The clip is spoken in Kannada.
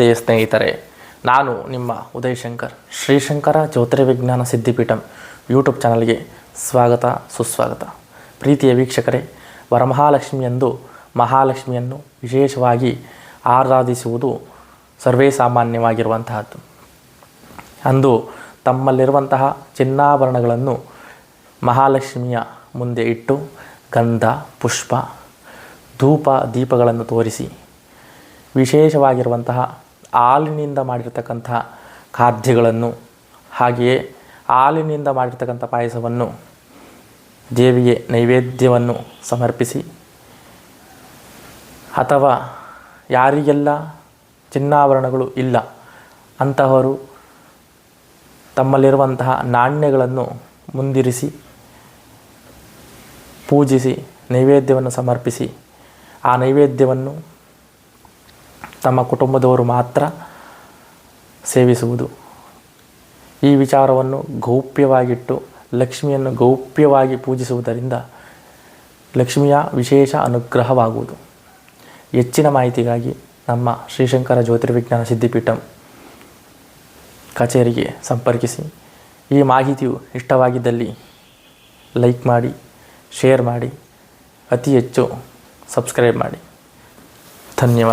ನಮಸ್ತೆ ಸ್ನೇಹಿತರೆ, ನಾನು ನಿಮ್ಮ ಉದಯ್ ಶಂಕರ್, ಶ್ರೀಶಂಕರ ಜ್ಯೋತಿರ್ವಿಜ್ಞಾನ ಸಿದ್ಧಿಪೀಠಂ ಯೂಟ್ಯೂಬ್ ಚಾನಲ್ಗೆ ಸ್ವಾಗತ, ಸುಸ್ವಾಗತ. ಪ್ರೀತಿಯ ವೀಕ್ಷಕರೇ, ವರಮಹಾಲಕ್ಷ್ಮಿಯಂದು ಮಹಾಲಕ್ಷ್ಮಿಯನ್ನು ವಿಶೇಷವಾಗಿ ಆರಾಧಿಸುವುದು ಸರ್ವೇ ಸಾಮಾನ್ಯವಾಗಿರುವಂತಹದ್ದು ಅಂದು ತಮ್ಮಲ್ಲಿರುವಂತಹ ಚಿನ್ನಾಭರಣಗಳನ್ನು ಮಹಾಲಕ್ಷ್ಮಿಯ ಮುಂದೆ ಇಟ್ಟು ಗಂಧ, ಪುಷ್ಪ, ಧೂಪ, ದೀಪಗಳನ್ನು ತೋರಿಸಿ ವಿಶೇಷವಾಗಿರುವಂತಹ ಹಾಲಿನಿಂದ ಮಾಡಿರ್ತಕ್ಕಂಥ ಖಾದ್ಯಗಳನ್ನು ಹಾಗೆಯೇ ಹಾಲಿನಿಂದ ಮಾಡಿರ್ತಕ್ಕಂಥ ಪಾಯಸವನ್ನು ದೇವಿಗೆ ನೈವೇದ್ಯವನ್ನು ಸಮರ್ಪಿಸಿ ಅಥವಾ ಯಾರಿಗೆಲ್ಲ ಚಿನ್ನಾಭರಣಗಳು ಇಲ್ಲ ಅಂತಹವರು ತಮ್ಮಲ್ಲಿರುವಂತಹ ನಾಣ್ಯಗಳನ್ನು ಮುಂದಿರಿಸಿ ಪೂಜಿಸಿ ನೈವೇದ್ಯವನ್ನು ಸಮರ್ಪಿಸಿ ಆ ನೈವೇದ್ಯವನ್ನು ತಮ್ಮ ಕುಟುಂಬದವರು ಮಾತ್ರ ಸೇವಿಸುವುದು. ಈ ವಿಚಾರವನ್ನು ಗೌಪ್ಯವಾಗಿಟ್ಟು, ಲಕ್ಷ್ಮಿಯನ್ನು ಗೌಪ್ಯವಾಗಿ ಪೂಜಿಸುವುದರಿಂದ ಲಕ್ಷ್ಮಿಯ ವಿಶೇಷ ಅನುಗ್ರಹವಾಗುವುದು. ಹೆಚ್ಚಿನ ಮಾಹಿತಿಗಾಗಿ ನಮ್ಮ ಶ್ರೀಶಂಕರ ಜ್ಯೋತಿರ್ವಿಜ್ಞಾನ ಸಿದ್ಧಿಪೀಠಂ ಕಚೇರಿಗೆ ಸಂಪರ್ಕಿಸಿ. ಈ ಮಾಹಿತಿಯು ಇಷ್ಟವಾಗಿದ್ದಲ್ಲಿ ಲೈಕ್ ಮಾಡಿ, ಶೇರ್ ಮಾಡಿ, ಅತಿ ಹೆಚ್ಚು ಸಬ್ಸ್ಕ್ರೈಬ್ ಮಾಡಿ. ಧನ್ಯವಾದ.